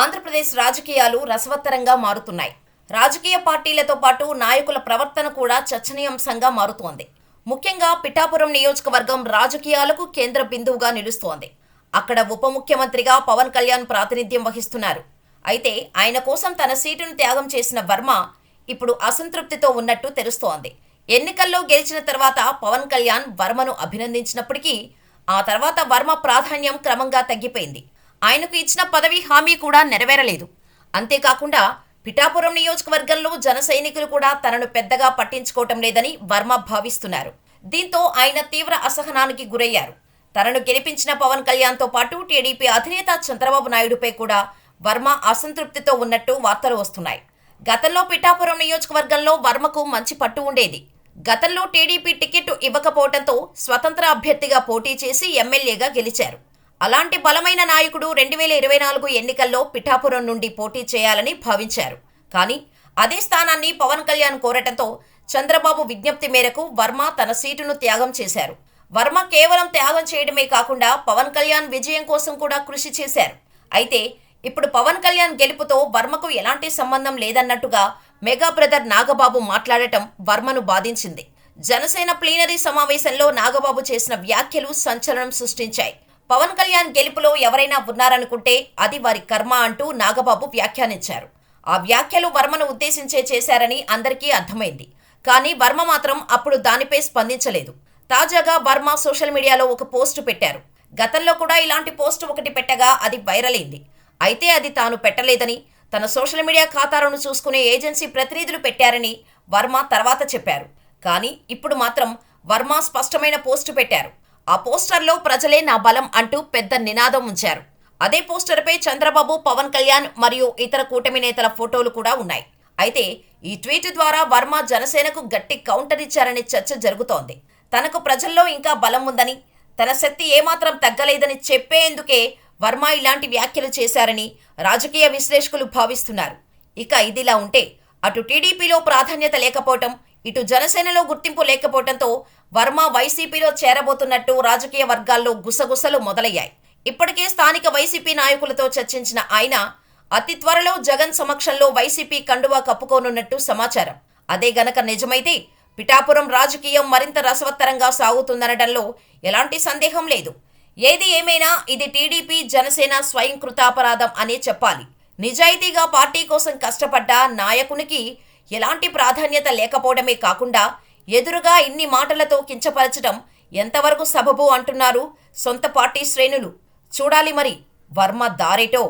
ఆంధ్రప్రదేశ్ రాజకీయాలు రసవత్తరంగా మారుతున్నాయి. రాజకీయ పార్టీలతో పాటు నాయకుల ప్రవర్తన కూడా చర్చనీయాంశంగా మారుతోంది. ముఖ్యంగా పిఠాపురం నియోజకవర్గం రాజకీయాలకు కేంద్ర బిందువుగా నిలుస్తోంది. అక్కడ ఉప ముఖ్యమంత్రిగా పవన్ కళ్యాణ్ ప్రాతినిధ్యం వహిస్తున్నారు. అయితే ఆయన కోసం తన సీటును త్యాగం చేసిన వర్మ ఇప్పుడు అసంతృప్తితో ఉన్నట్టు తెలుస్తోంది. ఎన్నికల్లో గెలిచిన తర్వాత పవన్ కళ్యాణ్ వర్మను అభినందించినప్పటికీ ఆ తర్వాత వర్మ ప్రాధాన్యం క్రమంగా తగ్గిపోయింది. ఆయనకు ఇచ్చిన పదవి హామీ కూడా నెరవేరలేదు. అంతేకాకుండా పిఠాపురం నియోజకవర్గంలో జన సైనికులు కూడా తనను పెద్దగా పట్టించుకోవటం లేదని వర్మ భావిస్తున్నారు. దీంతో ఆయన తీవ్ర అసహనానికి గురయ్యారు. తనను గెలిపించిన పవన్ కళ్యాణ్తో పాటు టీడీపీ అధినేత చంద్రబాబు నాయుడుపై కూడా వర్మ అసంతృప్తితో ఉన్నట్టు వార్తలు వస్తున్నాయి. గతంలో పిఠాపురం నియోజకవర్గంలో వర్మకు మంచి పట్టు ఉండేది. గతంలో టీడీపీ టికెట్ ఇవ్వకపోవడంతో స్వతంత్ర అభ్యర్థిగా పోటీ చేసి ఎమ్మెల్యేగా గెలిచారు. అలాంటి బలమైన నాయకుడు రెండు వేల ఇరవై నాలుగు ఎన్నికల్లో పిఠాపురం నుండి పోటీ చేయాలని భావించారు. కానీ అదే స్థానాన్ని పవన్ కళ్యాణ్ కోరటంతో చంద్రబాబు విజ్ఞప్తి మేరకు వర్మ తన సీటును త్యాగం చేశారు. వర్మ కేవలం త్యాగం చేయడమే కాకుండా పవన్ కళ్యాణ్ విజయం కోసం కూడా కృషి చేశారు. అయితే ఇప్పుడు పవన్ కళ్యాణ్ గెలుపుతో వర్మకు ఎలాంటి సంబంధం లేదన్నట్టుగా మెగా బ్రదర్ నాగబాబు మాట్లాడటం వర్మను బాధించింది. జనసేన ప్లీనరీ సమావేశంలో నాగబాబు చేసిన వ్యాఖ్యలు సంచలనం సృష్టించాయి. పవన్ కళ్యాణ్ గెలుపులో ఎవరైనా ఉన్నారనుకుంటే అది వారి కర్మ అంటూ నాగబాబు వ్యాఖ్యానించారు. ఆ వ్యాఖ్యలు వర్మను ఉద్దేశించే చేశారని అందరికీ అర్థమైంది. కానీ వర్మ మాత్రం అప్పుడు దానిపై స్పందించలేదు. తాజాగా వర్మ సోషల్ మీడియాలో ఒక పోస్టు పెట్టారు. గతంలో కూడా ఇలాంటి పోస్టు ఒకటి పెట్టగా అది వైరల్ అయింది. అయితే అది తాను పెట్టలేదని తన సోషల్ మీడియా ఖాతాలను చూసుకునే ఏజెన్సీ ప్రతినిధులు పెట్టారని వర్మ తర్వాత చెప్పారు. కానీ ఇప్పుడు మాత్రం వర్మ స్పష్టమైన పోస్టు పెట్టారు. ఆ పోస్టర్లో ప్రజలే నా బలం అంటూ పెద్ద నినాదం ఉంచారు. అదే పోస్టర్పై చంద్రబాబు పవన్ కళ్యాణ్ మరియు ఇతర కూటమి నేతల ఫోటోలు కూడా ఉన్నాయి. అయితే ఈ ట్వీట్ ద్వారా వర్మ జనసేనకు గట్టి కౌంటర్ ఇచ్చారనే చర్చ జరుగుతోంది. తనకు ప్రజల్లో ఇంకా బలం ఉందని తన శక్తి ఏమాత్రం తగ్గలేదని చెప్పేందుకే వర్మ ఇలాంటి వ్యాఖ్యలు చేశారని రాజకీయ విశ్లేషకులు భావిస్తున్నారు. ఇక ఇదిలా ఉంటే అటు టీడీపీలో ప్రాధాన్యత లేకపోవటం ఇటు జనసేనలో గుర్తింపు లేకపోవడంతో వర్మ వైసీపీలో చేరబోతున్నట్టు రాజకీయ వర్గాల్లో గుసగుసలు మొదలయ్యాయి. ఇప్పటికే స్థానిక వైసీపీ నాయకులతో చర్చించిన ఆయన అతి త్వరలో జగన్ సమక్షంలో వైసీపీ కండువా కప్పుకోనున్నట్టు సమాచారం. అదే గనక నిజమైతే పిఠాపురం రాజకీయం మరింత రసవత్తరంగా సాగుతుందనడంలో ఎలాంటి సందేహం లేదు. ఏది ఏమైనా ఇది టీడీపీ జనసేన స్వయం కృతాపరాధం అనే చెప్పాలి. నిజాయితీగా పార్టీ కోసం కష్టపడ్డ నాయకునికి ఎలాంటి ప్రాధాన్యత లేకపోవడమే కాకుండా ఎదురుగా ఇన్ని మాటలతో కించపరచడం ఎంతవరకు సబబు అంటున్నారు సొంత పార్టీ శ్రేణులు? చూడాలి మరి వర్మ దారేటో.